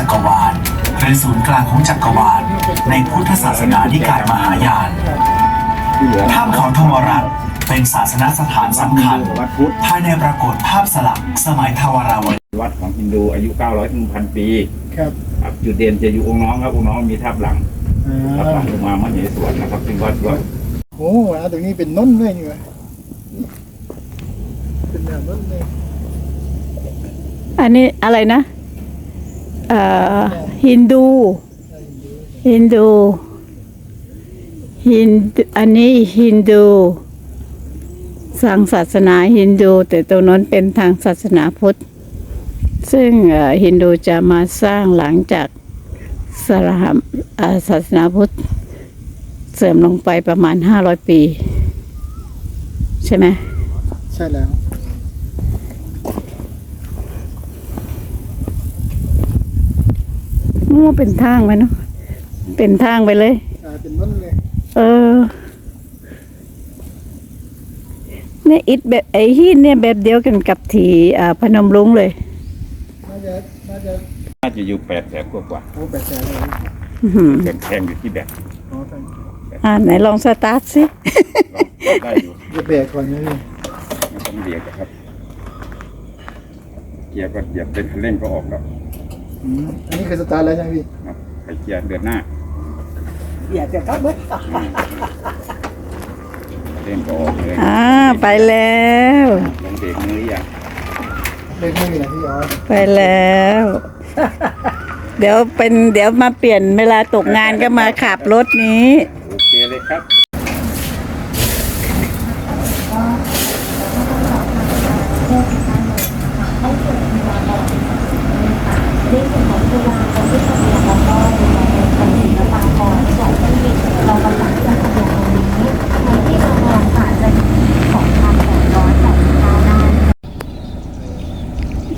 จักรวาลหรือศูนย์กลางของจักรวาล ในพุทธศาสนานิกายมหายานที่เหลือถ้ำเขาธรรมรัตน์เป็นศาสนสถานสำคัญวัดพุทธภายในปรากฏภาพสลักสมัยทวาราวดีวัดของฮินดูอายุ 900ถึงพันปีครับครับจุดเด่นจะอยู่องค์น้องครับองค์น้องมีทับหลังอ่ทับหลัางลงมามเหสวนนะครับซึ่งวัดวัดโอ้อ่าตรงนี้เป็นน้นเลยนี่วะเป็นแบบน้นเลยอันนี้อะไรนะเอ่อ ฮินดู ฮินดูฮินอันนี้ฮินดูทางศาสนาฮินดู แต่ตรงนั้นเป็นทางศาสนาพุทธ ซึ่งฮินดูจะมาสร้างหลังจากสลามศาสนาพุทธ เสื่อมลงไปประมาณห้าร้อยปี ใช่ไหมใช่แล้ว มั่วเป็นทางไปเนาะเป็นทางไปเลยอ่าเป็นน้นเลย เออเนี่ยอิฐแบบไอ้หินเนี่ยแบบเดียวกันกับที่อ่าพนมรุ้งเลย น่าจะ น่าจะน่าจะอยู่แปดแสนกว่ากว่าโอ้แปดแสนเลยอื้อหือแพงแพงอยู่ที่แบบอ๋อท่านอ่าไหนลองสตาร์ทสิลองได้อยู่จะแบกก่อนนะพี่ไม่ต้องเบียดนะครับ เกียร์ก็เหยียบเป็นคันเร่งก็ออกแล้ว อืมอันนี้คือสตาร์ทแล้วใช่ไหมพี่ครับไฟเกียร์เดือนหน้าอยากจะเข้าเมื่อเร่งก็ออกเลยอ่าไปแล้ว ลงเบรกมืออย่างเลขไม่มีนะพี่อ๋อไปแล้ว เดี๋ยวเป็นเดี๋ยวมาเปลี่ยนเวลาตกงานก็มาขับรถนี้ โอเคเลยครับ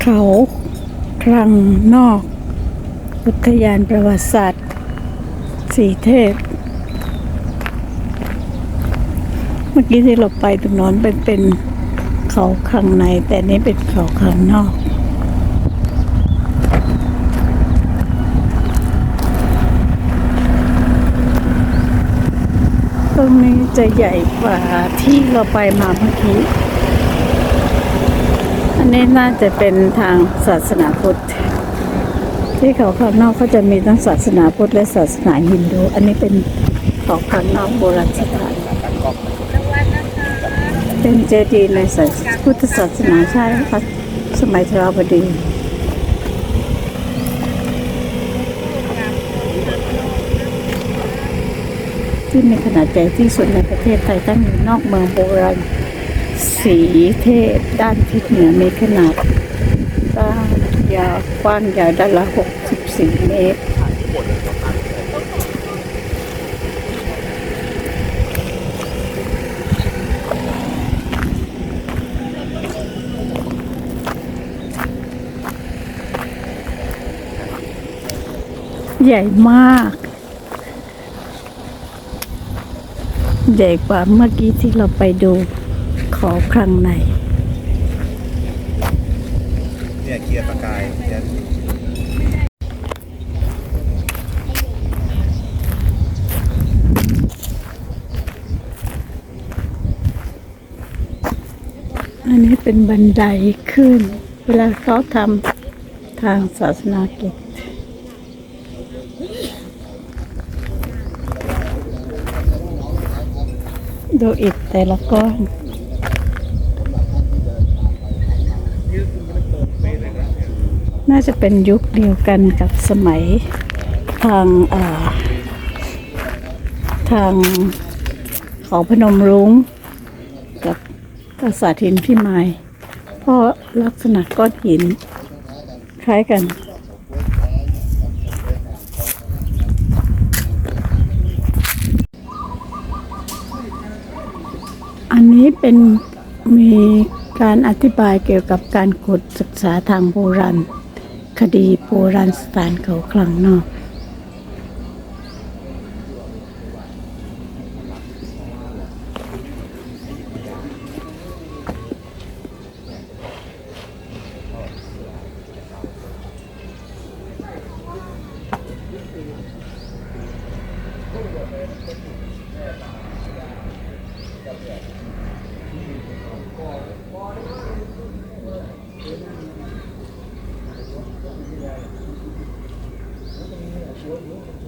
เขาคลังนอก อุทยานประวัติศาสตร์ สีเทพ เมื่อกี้ที่เราไปตรงนั้นเป็นเป็นเขาข้างใน แต่นี้เป็นเขาข้างนอกตรงนี้จะใหญ่กว่าที่เราไปมาเมื่อกี้ นนี้น่าจะเป็นทางศาสนาพุทธ ที่เขาข้างนอกเขาจะมีทั้งศาสนาพุทธและศาสนาฮินดู อันนี้เป็นเขาข้างนอกโบราณสถานเป็นเจดีย์ในศาสพุทธศาสนาใช่ค่ะสมัยทราวดีที่มีขนาดใหญ่ที่สุดในประเทศไทยตั้งอยู่นอกเมืองโบราณ สีเทพด้านทิศเหนือมีขนาดกว้างยาวกว้างยาวด้านละ 64 เมตร ใหญ่มาก ใหญ่กว่าเมื่อกี้ที่เราไปดู ขอครั้งในเนี่ยเกียร์ประกายเกียร์อันนี้เป็นบันไดขึ้น เวลาเขาทำทางศาสนากิจดูอิฐแต่ละก้อน น่าจะเป็นยุคเดียวกันกับสมัยทางาทางเขาพนมรุ้งกับปราสาทหินพิมายเพราะลักษณะก้อนหิน คล้ายกันอันนี้เป็นมีการอธิบายเกี่ยวกับการขุดศึกษาทางโบราณ คดีโบราณสถานเขาคลังเนาะ Thank you.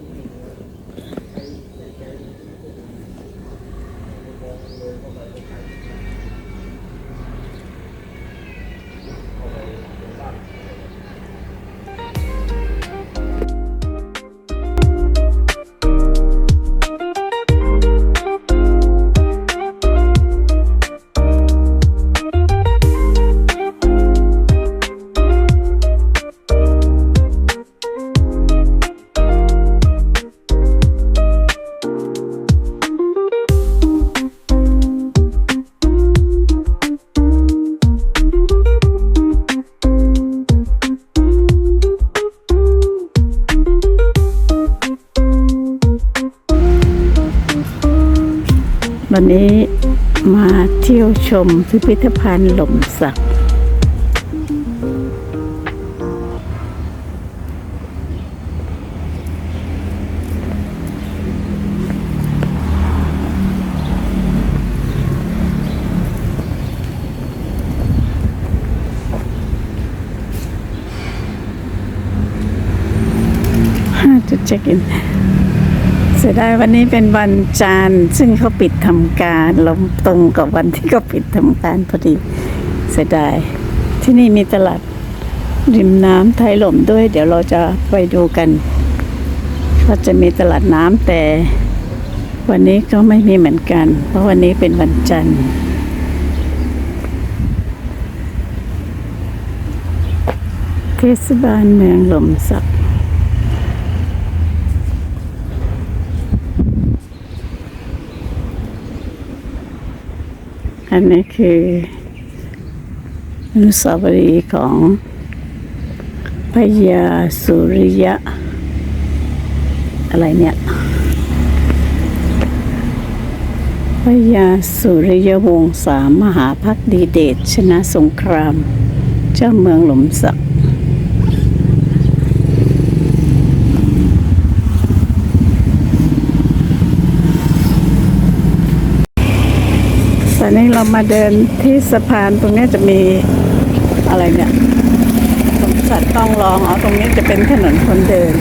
วันนี้มาเที่ยวชมพิพิธภัณฑ์หล่มสักจุดเช็คอินเสียดายวันนี้เป็นวันจันทร์ซึ่งเขาปิดทำการลงตรงกับวันที่เขาปิดทำการพอดีเสียดายที่นี่มีตลาดริมน้ำไทยหล่มด้วย เดี๋ยวเราจะไปดูกันว่าจะมีตลาดน้ำแต่ วันนี้ก็ไม่มีเหมือนกัน เพราะวันนี้เป็นวันจันทร์เทศบาลเมืองหล่มสัก อันนี้คืออนุสาวรีย์ของพญาสุริยะ อะไรเนี่ยพญาสุริยวงศ์สามมหาพักดีเดชชนะสงคราม เจ้าเมืองหลุมศัก นี้เรามาเดินที่สะพานตรงนี้จะมีอะไรเนี่ยสมสัตว์ต้องร้องอ๋อตรงนี้จะเป็นถนนคนเดิน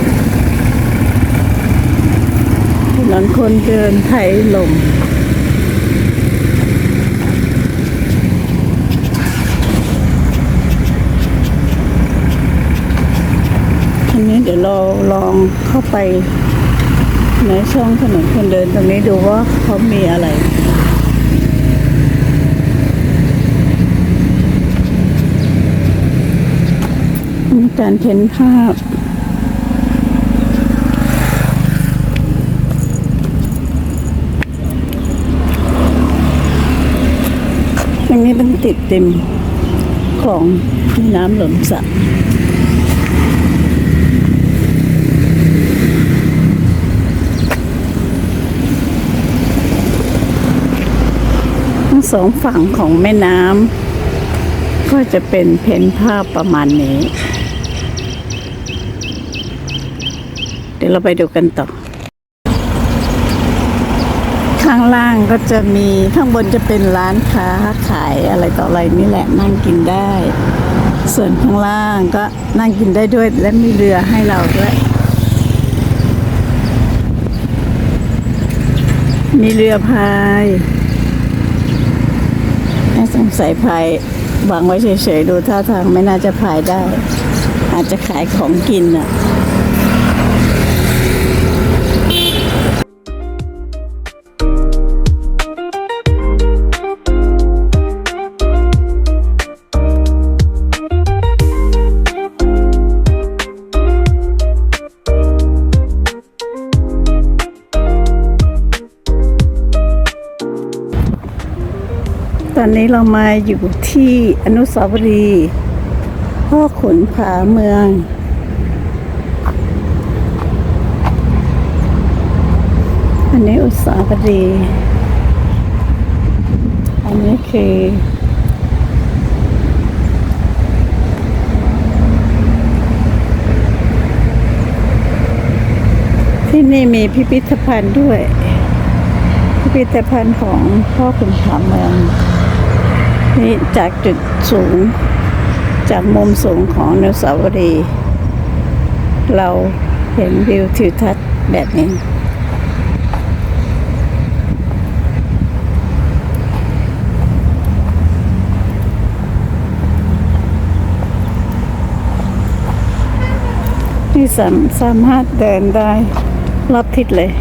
ถนนคนเดินไทยลมอันนี้เดี๋ยวเราลองเข้าไปในช่องถนนคนเดินตรงนี้ดูว่าเขามีอะไร การเพ้นภาพ อันนี้เป็นติดเต็มของแม่น้ำหล่นสักทั้งสองฝั่งของแม่น้ำก็จะเป็นเพ้นภาพประมาณนี้ เดี๋ยวเราไปดูกันต่อ ข้างล่างก็จะมีข้างบนจะเป็นร้านค้าขายอะไรต่ออะไรนี่แหละนั่งกินได้ ส่วนข้างล่างก็นั่งกินได้ด้วยและมีเรือให้เราด้วยมีเรือพายน่าสงสัยพายวางไว้เฉยๆ ดูท่าทางไม่น่าจะพายได้ อาจจะขายของกินอะ นนี้เรามาอยู่ที่อนุสาวรีย์พ่อขุนผาเมือง อันนี้อุสาวรีย์อันนี้คือที่นี่มีพิพิธภัณฑ์ด้วย พิพิธภัณฑ์ของพ่อขุนผาเมือง นี่จากจุดสูง จากมุมสูงของนสาวดีเราเห็นวิวทิวทัศน์แบบนี้นี่สามารถเดินได้รอบทิศเลย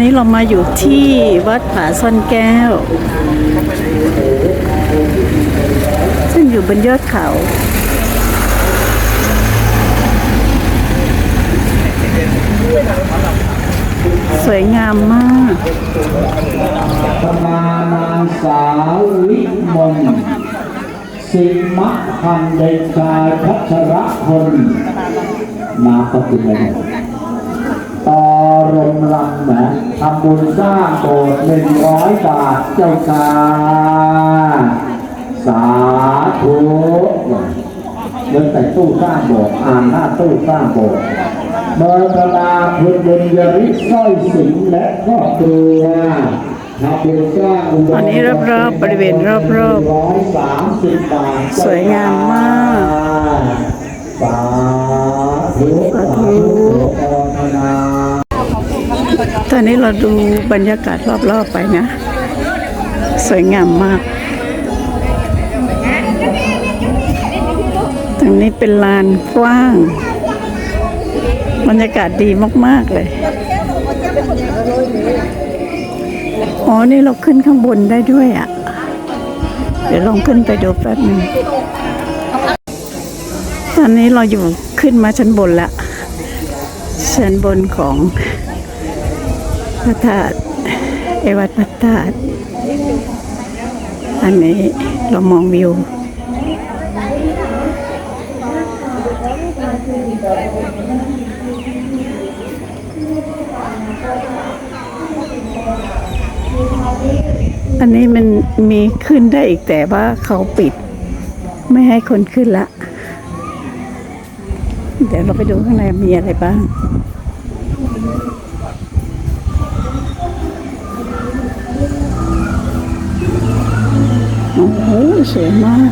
นี้เรามาอยู่ที่วัดผาซ่อนแก้ว ซึ่งอยู่บนยอดเขาสวยงามมากธนานางสาววิมลสิมะพันธ์เดชายพัชรพลนามสกุลอะไรเนี่ยต่อรงลำนะทำบุญสร้างโบสถ์หนึ่งร้อยบาทเจ้าค่ะสาธุเดินแต่ตู้สร้างโบสถ์อ่านหน้าตู้สร้างโบสถ์เบอร์ตนาคุณบุญยริสร้อยสิงและครอบครัวอันนี้รอบๆบริเวณรอบๆสามสิบบาทสวยงามมากสาธุสาธุ อนนาตอนนี้เราดูบรรยากาศรอบๆไปนะ สวยงามมากตรงนี้เป็นลานกว้าง บรรยากาศดีมากๆเลย อ๋อ นี่เราขึ้นข้างบนได้ด้วยอะ เดี๋ยวลองขึ้นไปดูแป๊บหนึงตอนนี้เราอยู่ขึ้นมาชั้นบนละชั้นบนของ พระธาตุเอวัดพระธาตุอันนี้เรามองวิวอันนี้มันมีขึ้นได้อีกแต่ว่าเขาปิด ไม่ให้คนขึ้นละ เดี๋ยวเราไปดูข้างในมีอะไรบ้าง không hứa sẽ mai